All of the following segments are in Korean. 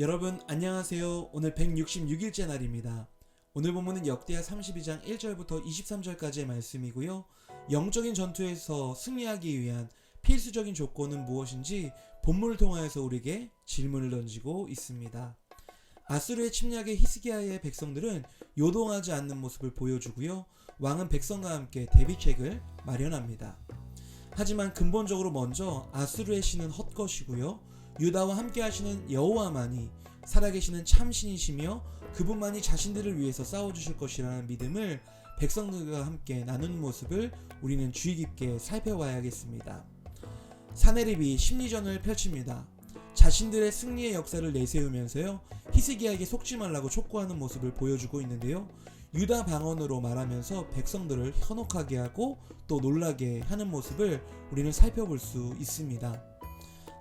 여러분 안녕하세요. 오늘 166일째 날입니다. 오늘 본문은 역대하 32장 1절부터 23절까지의 말씀이고요. 영적인 전투에서 승리하기 위한 필수적인 조건은 무엇인지 본문을 통하여서 우리에게 질문을 던지고 있습니다. 아수르의 침략에 히스기야의 백성들은 요동하지 않는 모습을 보여주고요. 왕은 백성과 함께 대비책을 마련합니다. 하지만 근본적으로 먼저 아수르의 신은 헛것이고요. 유다와 함께 하시는 여호와만이 살아계시는 참신이시며 그분만이 자신들을 위해서 싸워주실 것이라는 믿음을 백성들과 함께 나누는 모습을 우리는 주의 깊게 살펴봐야겠습니다. 사내립이 심리전을 펼칩니다. 자신들의 승리의 역사를 내세우면서요 히스기야에게 속지 말라고 촉구하는 모습을 보여주고 있는데요. 유다 방언으로 말하면서 백성들을 현혹하게 하고 또 놀라게 하는 모습을 우리는 살펴볼 수 있습니다.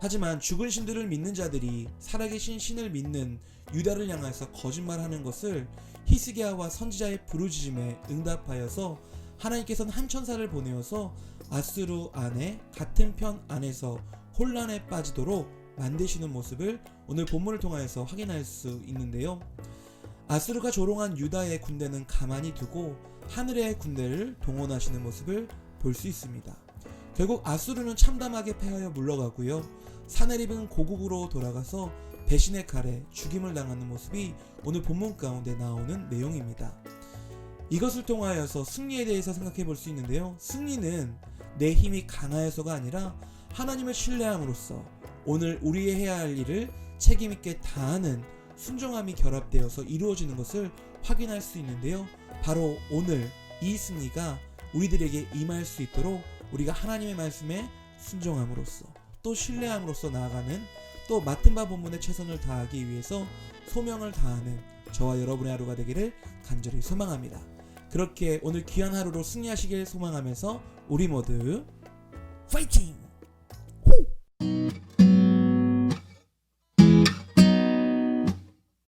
하지만 죽은 신들을 믿는 자들이 살아계신 신을 믿는 유다를 향해서 거짓말하는 것을 히스기야와 선지자의 부르짖음에 응답하여서 하나님께서는 한 천사를 보내어서 아수르 안에 같은 편 안에서 혼란에 빠지도록 만드시는 모습을 오늘 본문을 통하여서 확인할 수 있는데요. 아수르가 조롱한 유다의 군대는 가만히 두고 하늘의 군대를 동원하시는 모습을 볼 수 있습니다. 결국 아수르는 참담하게 패하여 물러가고요. 사내립은 고국으로 돌아가서 배신의 칼에 죽임을 당하는 모습이 오늘 본문 가운데 나오는 내용입니다. 이것을 통하여서 승리에 대해서 생각해 볼 수 있는데요. 승리는 내 힘이 강하여서가 아니라 하나님을 신뢰함으로써 오늘 우리의 해야 할 일을 책임있게 다하는 순종함이 결합되어서 이루어지는 것을 확인할 수 있는데요. 바로 오늘 이 승리가 우리들에게 임할 수 있도록 우리가 하나님의 말씀에 순종함으로써 또 신뢰함으로써 나아가는 또 맡은 바 본문에 최선을 다하기 위해서 소명을 다하는 저와 여러분의 하루가 되기를 간절히 소망합니다. 그렇게 오늘 귀한 하루로 승리하시길 소망하면서 우리 모두 파이팅!